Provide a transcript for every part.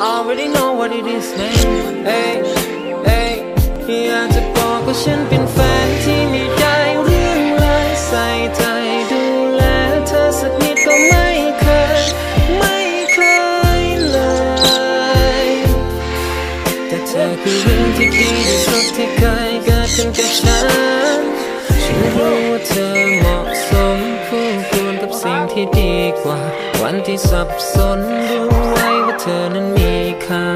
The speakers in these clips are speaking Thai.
already know what it is man เอ้ยเอ้ยอยากจะบอกว่าฉันเป็นแฟนที่ไม่ได้เรื่องเลยใส่ใจดูแลเธอสักนิดก็ไม่เคย ไม่เคยเลย แต่เธอคือเรื่องที่ดีที่สุดที่เคยเกิดขึ้นกับฉัน ฉันรู้ว่าเธอเหมาะสมคู่ควรกับสิ่งที่ดีกว่า วันที่สับสนรู้ไว้ว่าเธอนั้น ค่า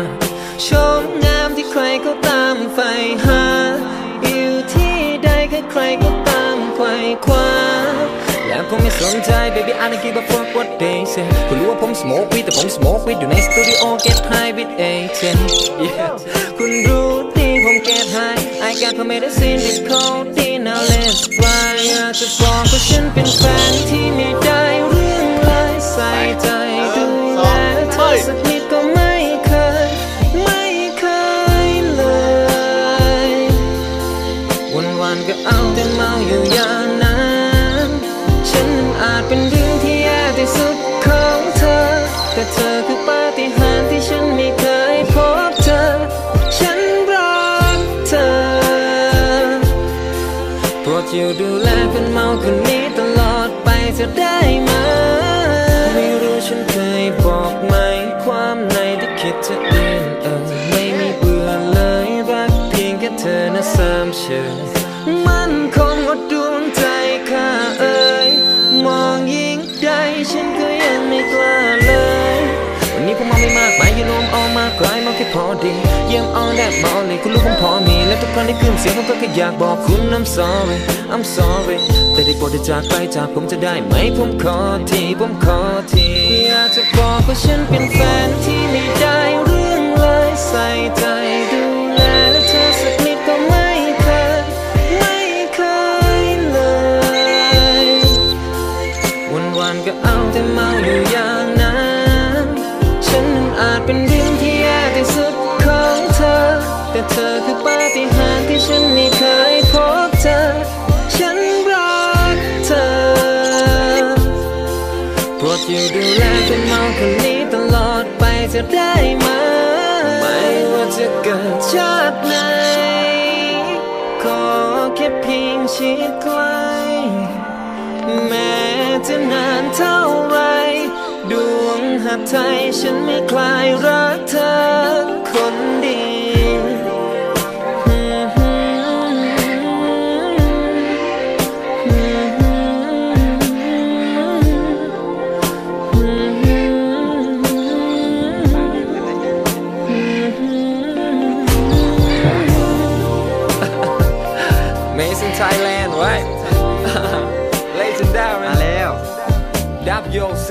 ชมงามที่ใครก็ตามใฝ่หาอยู่ที่ใดใครๆก็ตามไขว่คว้าและผมไม่สนใจ baby I don't give a fuck what they say คุณรู้ว่าผม smoke weed แต่ผม smoke weed อยู่ในสตูดิโอ get high with A10 yeah คุณรู้ดีผม get high I got for medicine with codeine now let's fly อยากจะบอกว่าฉันเป็นแฟนที่ไม่ ฏิหารที่ฉันไม่เคยพบเจอฉันรักเธอ โปรดอยู่ดูแลคนเมาคนนี้ตลอดไปจะได้ไหม ไม่รู้ฉันเคยบอกไหม ความในที่คิดจะเอื่นเออไม่มีเบื่อเลยรักเพียงแค่เธอนะสามเชยมันคงอดดวงใจข้าเอ่ยมองยิ่งใดฉันก็ยังไม่กล้าเลย นี้ผมมาไม่มากมายยืนรวมออกมากลายมาแค่พอดี เยี่ยมออนแดดมอเลยคุณรู้ผมพอมี และทุกครั้งที่ขึ้นเสียงผมก็แค่อยากบอกคุณ I'm sorry I'm sorry แต่ได้โปรดจากไปจากผมจะได้ไหมผมขอทีผมขอทีอยากจะบอกว่าฉันเป็นแฟนที่ไม่ได้เรื่องเลยใส่ใจดูแลและเธอสักนิดก็ไม่เคยไม่เคยเลยวันวันๆก็เอาแต่เมาอยู่อย่างนั้น อาจเป็นเรื่องที่แย่ที่สุดของเธอ แต่เธอคือปาฏิหาริย์ที่ฉันไม่เคยพบเจอฉันรักเธอ โปรดอยู่ดูแลคนเมาคนนี้ตลอดไปจะได้ไหม ไม่ว่าจะเกิดชาติไหน ขอแค่เพียงชิดใกล้แม้จะนานเท่าไร วงหัดไทยฉันไม่คลายรักเธอคนเดียวเมซินไทยแลนด์ไว้ Legendary มาแล้ว WC